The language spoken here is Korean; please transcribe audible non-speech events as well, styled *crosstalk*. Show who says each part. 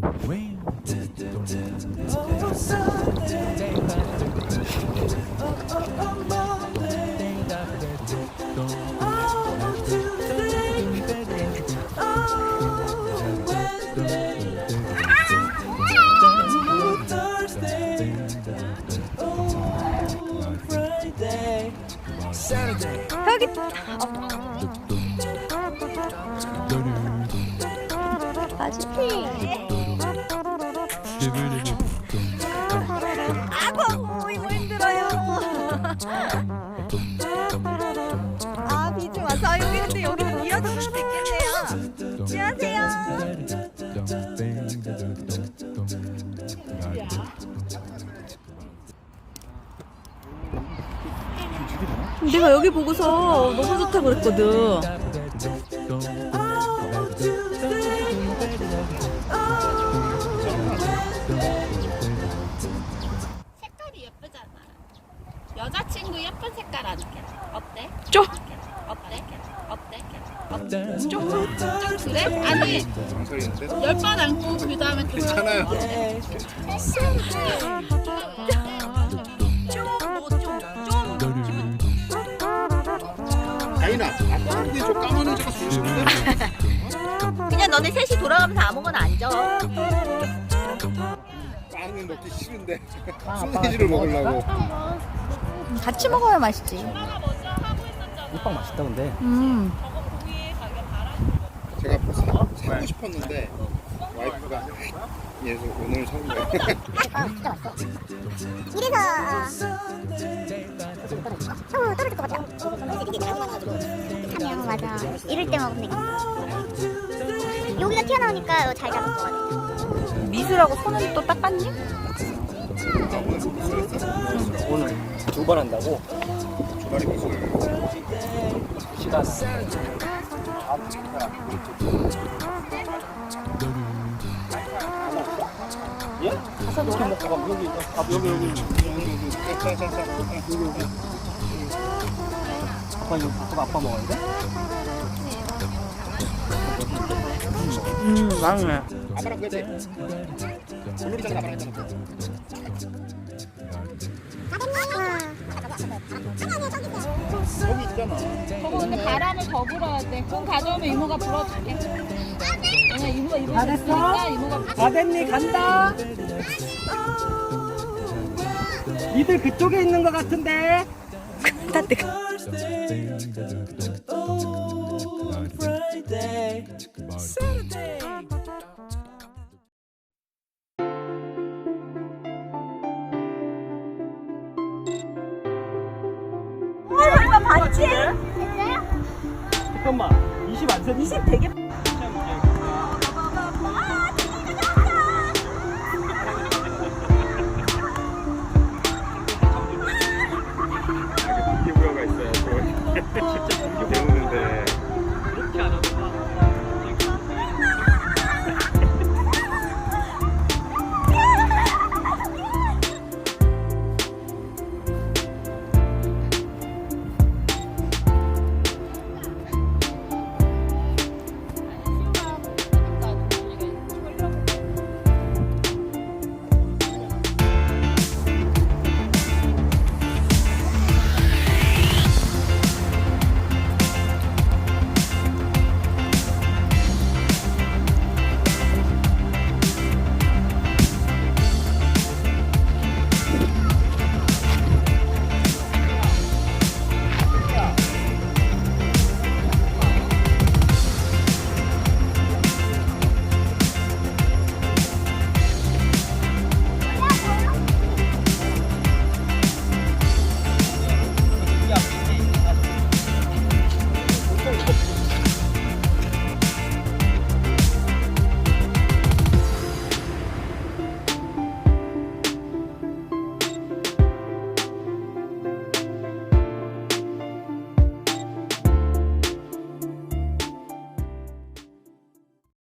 Speaker 1: 여기. 아지피 아 아 비중 와서 아, 여기 근데 여기 수도 있겠네요 안녕하세요 내가 여기 보고서 너무 좋다고 그랬거든.
Speaker 2: 여자친구 예쁜 색깔 안 해. 어때?
Speaker 1: 좀
Speaker 2: 어때? 어때? 어때? 좀, 좀 그래? 아니, 열번 안고 그 다음에 또 괜찮아요.
Speaker 3: 다인아, 아빠 근데 저 까만 의자가 수준인데?
Speaker 1: 그냥 너네 셋이 돌아가면서 아무거나 앉아
Speaker 3: 빵은 먹기 싫은데 *laughs* 소세지를 먹으려고.
Speaker 1: 같이 먹어야 맛있지
Speaker 4: 이빵 맛있다 근데
Speaker 1: 음
Speaker 3: 제가 사, 사고 싶었는데 와이프가 얘서 오늘 사는 거야.
Speaker 5: 서로 떨어질 것 같아. 이게 작아가지고. 참여 맞아. 이럴 때 먹으면 되겠다. 여기가 튀어나오니까 잘 잡을 것 같아.
Speaker 1: 미술하고 손은 또 닦았니?
Speaker 4: 오늘 두 번 한다고
Speaker 3: 주말이 무슨
Speaker 4: 시간 예? 가서 이렇게 먹고 가면 여기 아, 여기 여기 아빠 이거 아빠 아빠 먹어야 돼?
Speaker 1: 음 맛있네
Speaker 3: 아빠랑 그지? 물놀이장 가봐라 했잖아. 여기 있잖아.
Speaker 2: 저거 근데 바람을 더 불어야 돼. 공 가져오면 이모가 불어줄게. 왜냐 이모가 이거 잘했어? 이모가
Speaker 4: 다 됐니 간다 니들 그쪽에 있는 것 같은데
Speaker 1: 다 뜨거 설마 봤지?
Speaker 4: 잠깐만 20 안 세?
Speaker 1: 20 되게